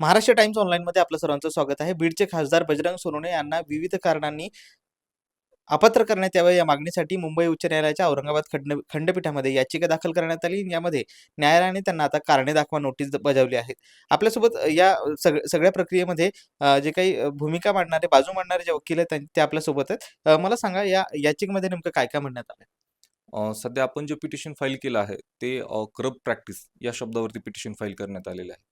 Maharashtra times ऑनलाईनमध्ये आपलं सर्वांचं स्वागत आहे. बीडचे खासदार बजरंग सोनवणे यांना विविध कारणांनी अपात्र करण्यात यावं या मागणीसाठी मुंबई उच्च न्यायालयाच्या औरंगाबाद खंड खंडपीठामध्ये याचिका दाखल करण्यात आली. यामध्ये न्यायालयाने त्यांना आता कारणे दाखवा नोटीस बजावली आहेत. आपल्यासोबत या सग सगळ्या प्रक्रियेमध्ये जे काही भूमिका मांडणारे बाजू मांडणारे जे वकील आहेत त्यां- ते आपल्यासोबत आहेत. मला सांगा या याचिकेमध्ये नेमकं काय काय म्हणण्यात आलं सध्या आपण जे पिटिशन फाईल केलं आहे ते करप्ट प्रॅक्टिस या शब्दावरती पिटिशन फाईल करण्यात आलेलं आहे.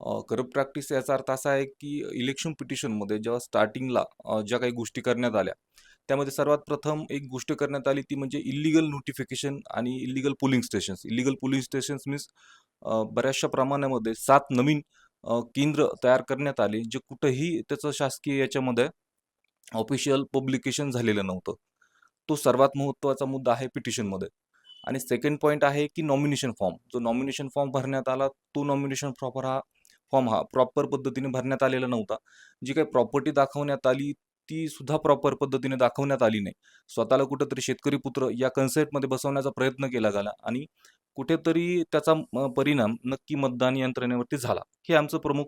करप्ट प्रॅक्टिस याचा अर्थ असा आहे की इलेक्शन पिटिशनमध्ये जेव्हा स्टार्टिंगला ज्या काही गोष्टी करण्यात आल्या त्यामध्ये सर्वात प्रथम एक गोष्ट करण्यात आली ती म्हणजे इलिगल नोटिफिकेशन आणि illegal polling stations illegal polling stations means बऱ्याचशा प्रमाणामध्ये सात नवीन केंद्र तयार करण्यात आले जे कुठंही त्याचं शासकीय याच्यामध्ये ऑफिशियल पब्लिकेशन झालेलं नव्हतं. तो सर्वात महत्त्वाचा मुद्दा आहे पिटिशनमध्ये आणि सेकंड पॉईंट आहे की नॉमिनेशन फॉर्म जो नॉमिनेशन फॉर्म भरण्यात आला तो नॉमिनेशन प्रॉपर हा फॉर्म हा प्रॉपर पद्धतीने भरण्यात आलेला नव्हता. जी काही प्रॉपर्टी दाखवण्यात आली ती सुद्धा प्रॉपर पद्धतीने दाखवण्यात आली नाही. स्वतःला कुठेतरी शेतकरी पुत्र या कन्सेप्टमध्ये बसवण्याचा प्रयत्न केला गेला आणि कुठेतरी त्याचा परिणाम नक्की मतदान यंत्रणेवरती झाला. हे आमचं प्रमुख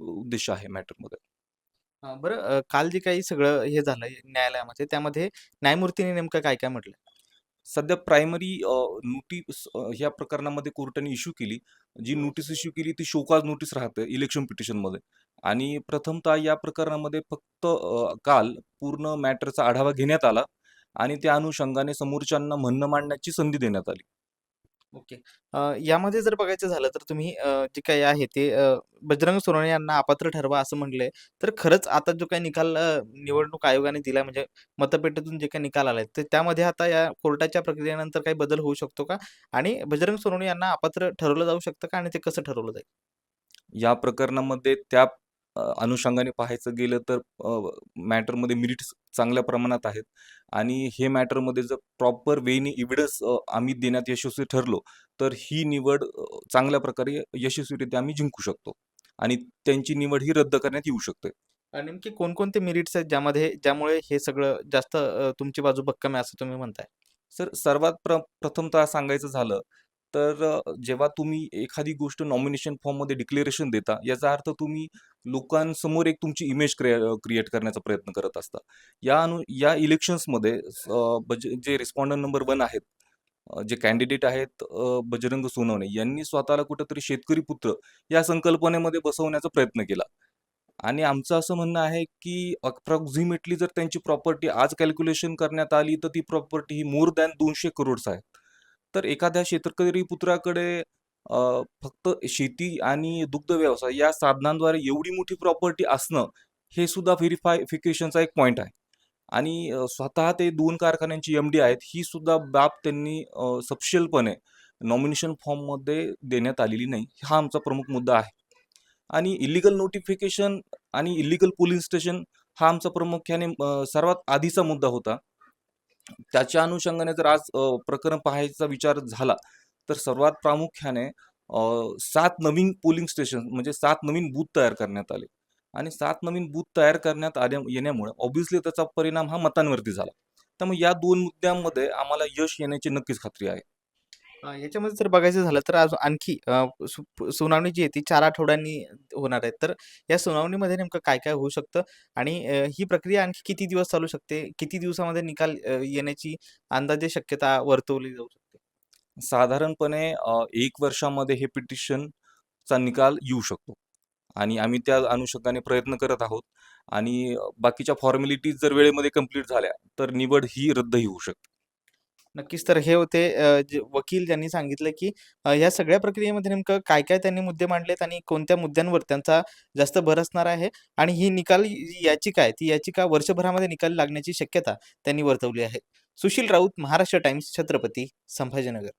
उद्देश आहे मॅटरमध्ये. बरं काल जे काही सगळं हे झालं न्यायालयामध्ये त्यामध्ये न्यायमूर्तीने नेमकं काय काय म्हटलं? सध्या प्रायमरी नोटीस ह्या प्रकरणामध्ये कोर्टाने इश्यू केली. जी नोटीस इश्यू केली ती शोकाज नोटीस राहते इलेक्शन पिटिशनमध्ये आणि प्रथमतः या प्रकरणामध्ये फक्त काल पूर्ण मॅटरचा आढावा घेण्यात आला. आणि त्या अनुषंगाने समोरच्यांना म्हणणं मांडण्याची संधी देण्यात आली. ओके. अ, यामध्ये जर बघायचं झालं तर तुम्ही अ, जे काही आहे ते अ, बजरंग सोनवणे यांना अपात्र ठरवा असं म्हणलंय. तर खरंच आता जो काही निकाल अ, निवडणूक आयोगाने दिला म्हणजे मतपेटीतून जे काही निकाल आलाय, तर त्यामध्ये आता या कोर्टाच्या प्रक्रियेनंतर काही बदल होऊ शकतो का? आणि बजरंग सोनवणे यांना अपात्र ठरवलं जाऊ शकतं का? आणि ते कसं ठरवलं जाईल? या प्रकरणामध्ये त्या अनुषंगाने पाहायचं गेलं तर मॅटरमध्ये मेरिट्स चांगल्या प्रमाणात आहेत आणि हे मॅटरमध्ये जर प्रॉपर वेने एव्हिडन्स आम्ही देण्यात यशस्वी ठरलो तर ही निवड चांगल्या प्रकारे यशस्वीरित्या आम्ही जिंकू शकतो आणि त्यांची निवड ही रद्द करण्यात येऊ शकते नेमके कोणकोणते मेरिट्स आहेत ज्यामध्ये ज्यामुळे हे सगळं जास्त तुमची बाजू भक्कम आहे असं तुम्ही म्हणताय? सर सर्वात प्र प्रथमतः सांगायचं झालं तर अ, जेव्हा तुम्ही एखादी गोष्ट नॉमिनेशन फॉर्ममध्ये डिक्लेरेशन देता याचा अर्थ तुम्ही लोकांसमोर एक तुमची इमेज क्रिएट करण्याचा प्रयत्न करत असता. या अनु या इलेक्शन्समध्ये अ, बज जे रिस्पॉन्डंट नंबर वन आहेत अ, जे कॅन्डिडेट आहेत अ, बजरंग सोनवणे यांनी स्वतःला कुठेतरी शेतकरी पुत्र या संकल्पनेमध्ये बसवण्याचा प्रयत्न केला. आणि आमचं असं म्हणणं आहे की अप्रॉक्झिमेटली जर त्यांची प्रॉपर्टी आज कॅल्क्युलेशन करण्यात आली तर ती प्रॉपर्टी ही मोर दॅन दोनशे करोड्स आहे. तर एखाद्या शेतकरी पुत्राकडे अ, फक्त शेती आणि दुग्ध व्यवसाय या साधनांद्वारे एवढी मोठी प्रॉपर्टी असणं हे सुद्धा व्हेरिफायफिकेशनचा एक पॉईंट आहे. आणि अ, स्वतः ते दोन कारखान्यांची एम डी आहेत ही सुद्धा बाब त्यांनी अ, सपशेलपणे नॉमिनेशन फॉर्ममध्ये देण्यात आलेली नाही हा आमचा प्रमुख मुद्दा आहे. आणि इलिगल नोटिफिकेशन आणि इलिगल पोलिंग स्टेशन हा आमचा प्रामुख्याने अ, सर्वात आधीचा मुद्दा होता. त्याच्या अनुषंगाने जर आज प्रकरण पाहायचा विचार झाला तर सर्वात प्रामुख्याने सात नवीन पोलिंग स्टेशन म्हणजे सात नवीन बूथ तयार करण्यात आले. आणि सात नवीन बूथ तयार करण्यात आल्या येण्यामुळे ऑब्व्हियसली त्याचा परिणाम हा मतांवरती झाला. त्यामुळे या दोन मुद्द्यांमध्ये आम्हाला यश येण्याची नक्कीच खात्री आहे. अ, याच्यामध्ये जर बघायचं झालं तर अजून आणखी अ, सु सुनावणी जी आहे ती 4 आठवड्यांनी होणार आहे. तर या सुनावणीमध्ये नेमकं काय-काय होऊ शकतं? आणि अ, ही प्रक्रिया आणखी किती दिवस चालू शकते? किती दिवसामध्ये निकाल अ, येण्याची अंदाजे शक्यता वर्तवली जाऊ शकते? साधारणपणे अ, एक वर्षामध्ये हे पिटिशनचा निकाल येऊ शकतो आणि आम्ही त्या अनुषंगाने प्रयत्न करत आहोत आणि बाकीच्या फॉर्मॅलिटीज जर वेळेमध्ये कंप्लीट झाल्या तर निवड ही रद्दही होऊ शकते नक्कीच. तर हे होते अ, जे वकील ज्यांनी सांगितलं, की अ, ह्या सगळ्या प्रक्रियेमध्ये नेमकं काय-काय त्यांनी मुद्दे मांडलेत आणि कोणत्या मुद्द्यांवर त्यांचा जास्त भर असणार आहे आणि ही निकाल ही याचिका आहे, ती याचिका वर्षभरामध्ये निकाल लागण्याची शक्यता त्यांनी वर्तवली आहे. सुशील राऊत, महाराष्ट्र टाइम्स, छत्रपती संभाजीनगर.